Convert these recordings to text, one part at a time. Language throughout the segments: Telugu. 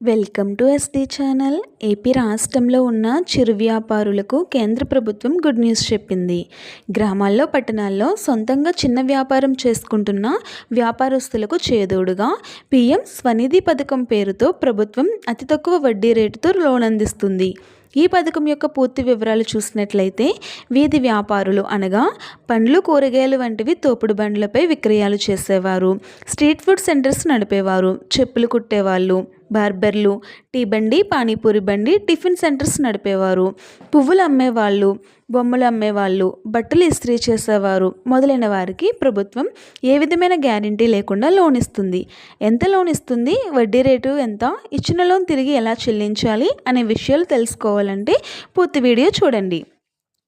Welcome to SD channel. AP రాష్ట్రంలో ఉన్న చిరు వ్యాపారులకు కేంద్ర ప్రభుత్వం గుడ్ న్యూస్ చెప్పింది. గ్రామాల్లో పట్టణాల్లో సొంతంగా చిన్న వ్యాపారం చేసుకుంటున్న వ్యాపారస్తులకు చేదోడుగా పీఎం స్వనిధి పథకం పేరుతో ప్రభుత్వం అతి తక్కువ వడ్డీ రేటుతో లోన్ అందిస్తుంది. ఈ పథకం యొక్క పూర్తి వివరాలు చూసినట్లయితే వీధి వ్యాపారులు అనగా పండ్లు కూరగాయలు వంటివి తోపుడు బండ్లపై విక్రయాలు చేసేవారు. స్ట్రీట్ ఫుడ్ సెంటర్స్ నడిపేవారు. చెప్పులు కుట్టేవాళ్ళు. బార్బర్లు టీ బండి పానీపూరి బండి టిఫిన్ సెంటర్స్ నడిపేవారు. పువ్వులు అమ్మేవాళ్ళు బొమ్మలు అమ్మేవాళ్ళు బట్టలు ఇస్త్రీ చేసేవారు మొదలైన వారికి ప్రభుత్వం ఏ విధమైన గ్యారంటీ లేకుండా లోన్ ఇస్తుంది. ఎంత లోన్ ఇస్తుంది? వడ్డీ రేటు ఎంత? ఇచ్చిన లోన్ తిరిగి ఎలా చెల్లించాలి? అనే విషయాలు తెలుసుకోవాలంటే పూర్తి వీడియో చూడండి.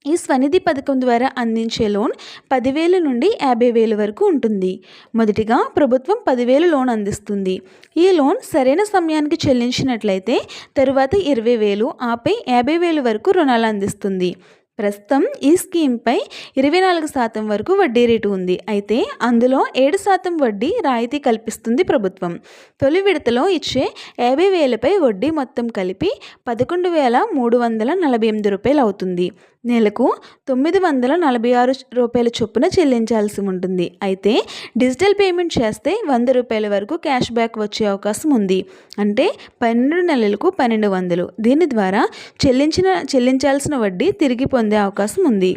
ఈ స్వనిధి పథకం ద్వారా అందించే లోన్ పదివేల నుండి యాభై వేలు వరకు ఉంటుంది. మొదటిగా ప్రభుత్వం పదివేలు లోన్ అందిస్తుంది. ఈ లోన్ సరైన సమయానికి చెల్లించినట్లయితే తరువాత ఇరవై వేలు ఆపై యాభై వేలు వరకు రుణాలు అందిస్తుంది. ప్రస్తుతం ఈ స్కీమ్పై ఇరవై నాలుగు శాతం వరకు వడ్డీ రేటు ఉంది. అయితే అందులో ఏడు శాతం వడ్డీ రాయితీ కల్పిస్తుంది ప్రభుత్వం. తొలి విడతలో ఇచ్చే యాభై వేలపై వడ్డీ మొత్తం కలిపి పదకొండు వేల మూడు వందల నలభై ఎనిమిది రూపాయలు అవుతుంది. నెలకు తొమ్మిది వందల నలభై ఆరు రూపాయల చొప్పున చెల్లించాల్సి ఉంటుంది. అయితే డిజిటల్ పేమెంట్ చేస్తే వంద రూపాయల వరకు క్యాష్ బ్యాక్ వచ్చే అవకాశం ఉంది. అంటే పన్నెండు నెలలకు పన్నెండు వందలు. దీని ద్వారా చెల్లించిన చెల్లించాల్సిన వడ్డీ తిరిగి పొంది పొందే అవకాశం ఉంది.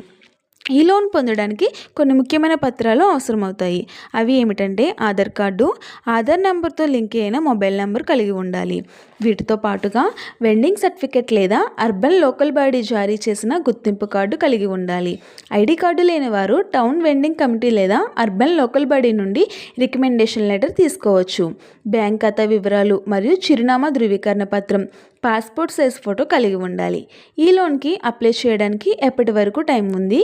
ఈ లోన్ పొందడానికి కొన్ని ముఖ్యమైన పత్రాలు అవసరమవుతాయి. అవి ఏమిటంటే ఆధార్ కార్డు ఆధార్ నెంబర్తో లింక్ అయిన మొబైల్ నెంబర్ కలిగి ఉండాలి. వీటితో పాటుగా వెండింగ్ సర్టిఫికెట్ లేదా అర్బన్ లోకల్ బాడీ జారీ చేసిన గుర్తింపు కార్డు కలిగి ఉండాలి. ఐడి కార్డు లేని వారు టౌన్ వెండింగ్ కమిటీ లేదా అర్బన్ లోకల్ బాడీ నుండి రికమెండేషన్ లెటర్ తీసుకోవచ్చు. బ్యాంక్ ఖాతా వివరాలు మరియు చిరునామా ధృవీకరణ పత్రం పాస్పోర్ట్ సైజ్ ఫోటో కలిగి ఉండాలి. ఈ లోన్కి అప్లై చేయడానికి ఎప్పటి వరకు టైం ఉంది?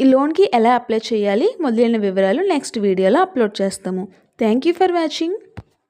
ఈ లోన్కి ఎలా అప్లై చేయాలి? మొదలైన వివరాలు నెక్స్ట్ వీడియోలో అప్లోడ్ చేస్తాము. Thank you for watching.